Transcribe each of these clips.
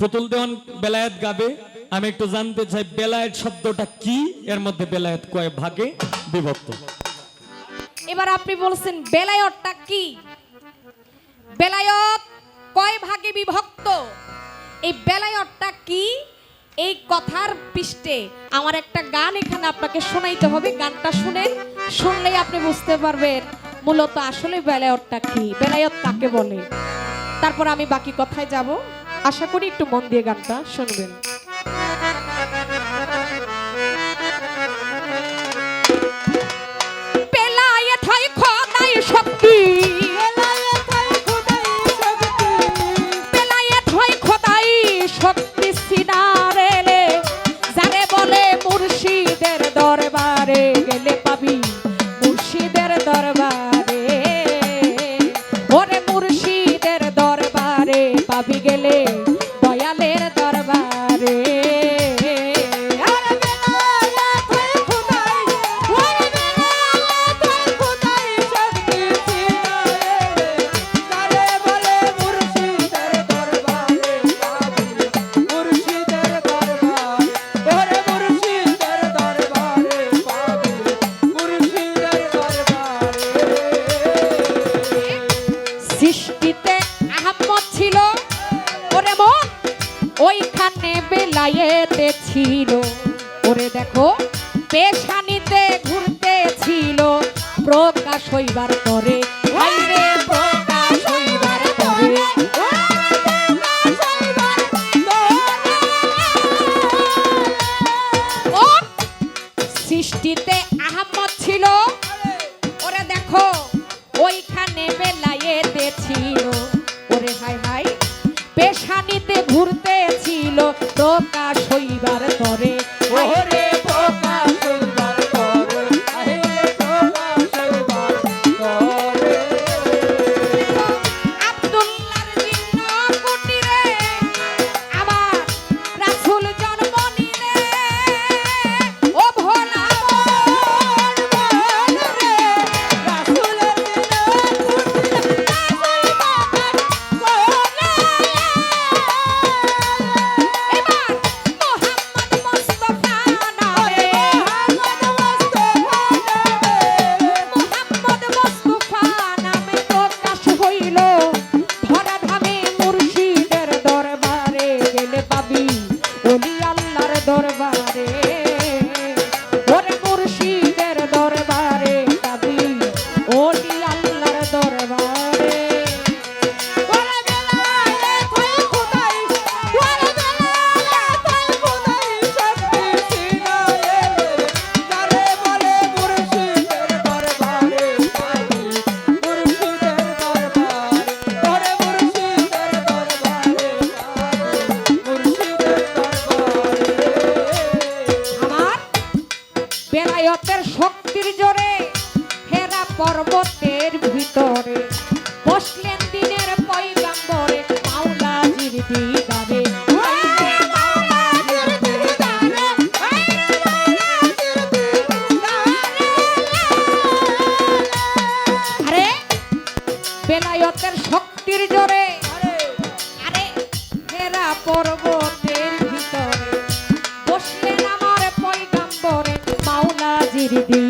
পুতুল দেওয়ান বেলায়েত গাবে। আমি একটু জানতে চাই, বেলায়েত শব্দটা কি? এর মধ্যে বেলায়েত কয় ভাগে বিভক্ত? এবার আপনি বলছেন, বেলায়তটা কি? বেলায়ত কয় ভাগে বিভক্ত? এই বেলায়তটা কি? এই কথার পৃষ্ঠে আমার একটা গান এখানে আপনাকে শোনাইতে হবে। গানটা শুনে শুনলেই আপনি বুঝতে পারবেন মূলত আসলে বেলায়তটা কি। বেলায়ত কাকে বলে? তারপর আমি বাকি কথায় যাব। আশা করি একটু মন দিয়ে গানটা শুনবেন। প্রকাশ হইবার পরে বেলায়তের শক্তির জোরে। আরে হেরা পর্বতের ভিতরে। বসলেন আমার পয়গাম্বরে পাওলা জিরিদি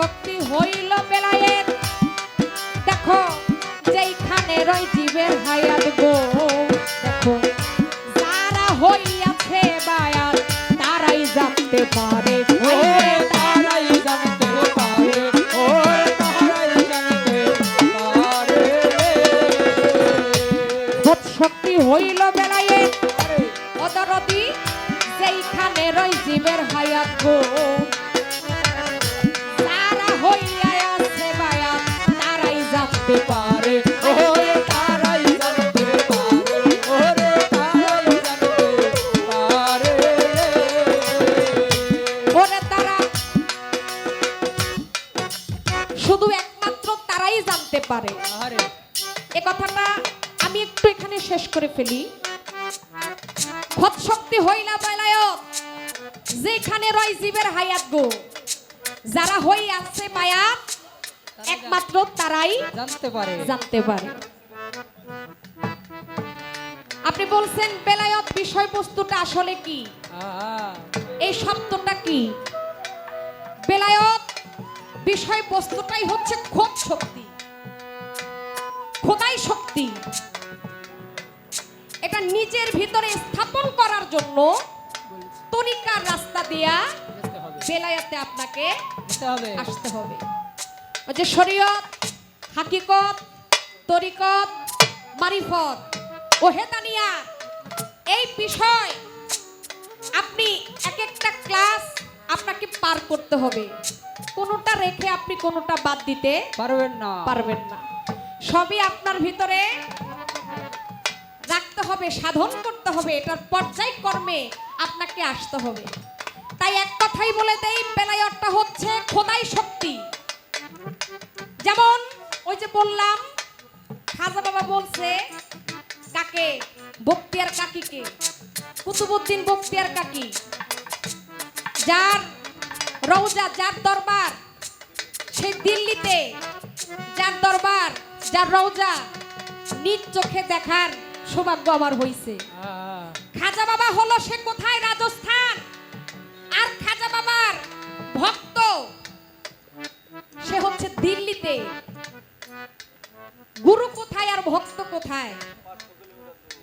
শক্তি হইল বেলায়ের। দেখো যেইখানে রয় জীবের হায়াত গো। দেখো যারা হইয়াছে বায়াত তারাই জানতে পারে। তারাই শক্তি হইল বেলায়ে অদরদি যেইখানে রয় জীবের হায়াত গো। জানতে পারে। পারে ওরে তারাই জানতে পারে। ওরে তারাই জানতে পারে। ওরে তারা। শুধু একমাত্র তারাই জানতে পারে। আরে। এ কথাটা আমি একটু এখানে শেষ করে ফেলি। শক্তি হইলা বেলায়ত যেখানে রয় জীবের হায়াত গো। যারা হই আছে বায়াত একমাত্র তারাই জানতে পারে। জানতে পারে। আপনি বলছেন বেলায়ত বিষয়বস্তুটা আসলে কি? এই শব্দটা কি? বেলায়ত বিষয়বস্তুটাই হচ্ছে খোদ শক্তি। খোদাই শক্তি। এটা নিজের ভিতরে স্থাপন করার জন্য তরিকার রাস্তা দিয়া যেতে বেলায়াতে আপনাকে আসতে হবে। ওই যে শরীয়ত হাকিকত তরিকত মারিফত। ও হেদানিয়া এই বিষয় আপনি এক একটা ক্লাস আপনাকে পার করতে হবে। কোনোটা রেখে আপনি কোনোটা বাদ দিতে পারবেন না। পারবেন না। সবই আপনার ভিতরে রাখতে হবে সাধন করতে হবে এটার পর্যায়ক্রমে আপনাকে আসতে হবে। তাই এক কথাই বলে দেই বেলায়তটা হচ্ছে খোদাই শক্তি। বললাম খাজা বাবা বলছে কাকে? বক্তিয়ার কাকিকে। কুতুবুদ্দিন বক্তিয়ার কাকি। যার রৌজা যার দরবার সেই দিল্লিতে। যার দরবার যার রওজা নিজ চোখে দেখার সৌভাগ্য আমার হইছে। খাজা বাবা হলো সে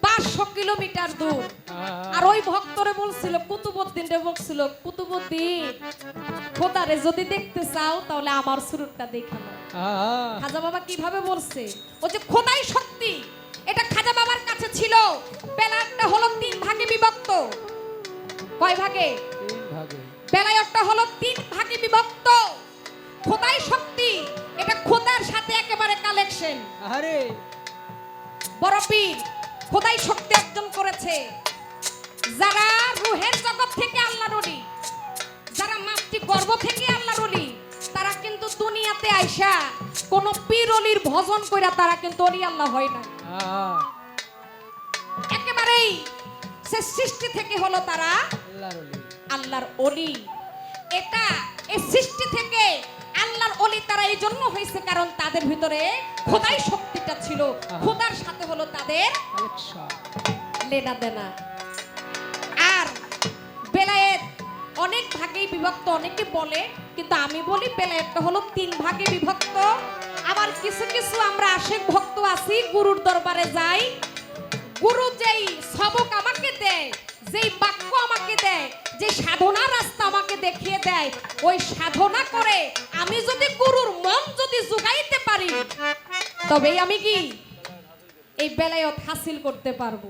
পাঁচশো কিলোমিটার দূর। আর ওই ভক্তরে বলছিল কুতুবুদ্দিন রে বলছিল কুতুবুদ্দিন খোদারে যদি দেখতে চাও তাহলে আমার সুরতটা দেখানো খাজা বাবা কীভাবে বলছে? ও যে খোদাই শক্তি এটা খাজা বাবার কাছে ছিল। বেলায়তটা হলো তিন ভাগে বিভক্ত। কয় ভাগে? তিন ভাগে। বেলায়তটা হলো তিন ভাগে বিভক্ত। খোদাই শক্তি এটা খোদার সাথে একেবারে কালেকশন আরে। বড় পীর খোদাই শক্তি অর্জন করেছে। যারা রুহের জগৎ থেকে আল্লাহর অলি যারা মাতৃ গর্ব থেকে আল্লাহর অলি তারা কিন্তু দুনিয়াতে আইসা কোন পীর অলির ভজন কইরা তারা কিন্তু অলি আল্লাহ হয় না একেবারেই সে সৃষ্টি থেকে হলো তারা আল্লাহর ওলি। আল্লাহর অলি এটা এই সৃষ্টি থেকে আল্লাহর অলি তারা এই জন্য হয়েছে কারণ তাদের ভিতরে খোদাই শক্তিটা ছিল। খোদার সাথে হলো তাদের লেনা দেনা। আর বেলায়েত অনেক ভাগেই বিভক্ত অনেকে বলে কিন্তু আমি বলি বেলায়েতটা হলো তিন ভাগে বিভক্ত। আবার কিছু কিছু আমরা আশেক ভক্ত আছি গুরুর দরবারে যাই। গুরু যেই সবক আমাকে দেয় যেই বাক্য আমাকে দেয় যে সাধনার রাস্তা আমাকে দেখিয়ে দেয় ওই সাধনা করে আমি যদি গুরুর মন যদি জোগাইতে পারি তবেই আমি কি এই বেলায়ত হাসিল করতে পারব।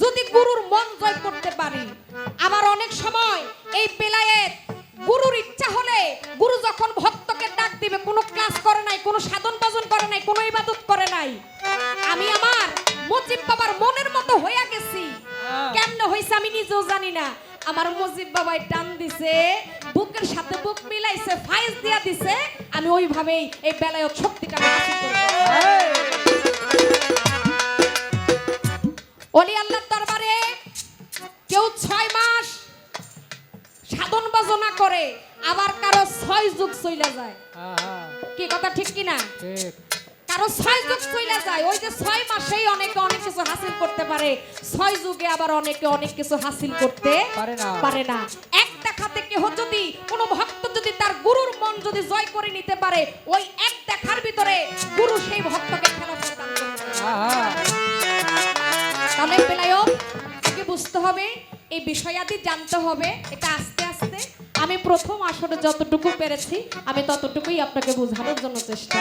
যদি গুরুর মন জয় করতে পারি আবার অনেক সময় এই বেলায়েত গুরুর ইচ্ছা হলে গুরু যখন ভক্তকে ডাক দিবে কোনো ক্লাস করে নাই কোনো সাধন ভজন করে নাই কোনো ইবাদত করে নাই আমি আমার মুজিব বাবার মনের মতো হইয়া গেছি কেমনে হইছে আমি নিজেও জানি না। আমার মুজিব বাবাই টান দিছে বুকের সাথে বুক মিলাইছে ফাইজ দিয়া দিছে আমি ওইভাবেই এই বেলায়ত শক্তিটা অলি আল্লাহর দরবারে কেউ ছয় মাস সাধন বাজনা করে আবার কারও ছয় যুগ চইলা যায়। কি কথা ঠিক কিনা? ঠিক। আরও ছয় যুগ চলে যায়। ওই যে ছয় মাসেই অনেকে অনেক কিছু হাসিল করতে পারে। ছয় যুগে আবার অনেকে অনেক কিছু হাসিল করতে পারে না। একটা খাতে কেহ যদি ভক্ত যদি তার গুরুর মন যদি জয় করে নিতে পারে ওই এক দেখার ভিতরে গুরু সেই ভক্তকে বুঝতে হবে এই বিষয়াদি জানতে হবে এটা আস্তে আস্তে। আমি প্রথম আসরে যতটুকু পেরেছি আমি ততটুকুই আপনাকে বোঝানোর জন্য চেষ্টা।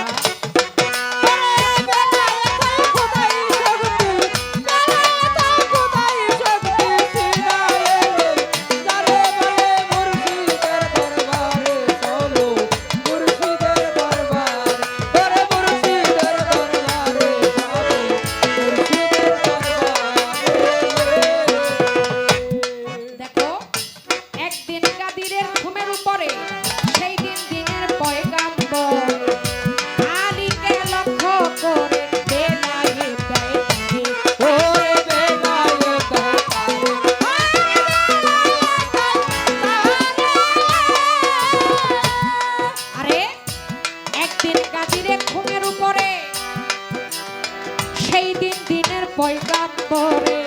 সেই দিন দিনের পয়গাম্বরে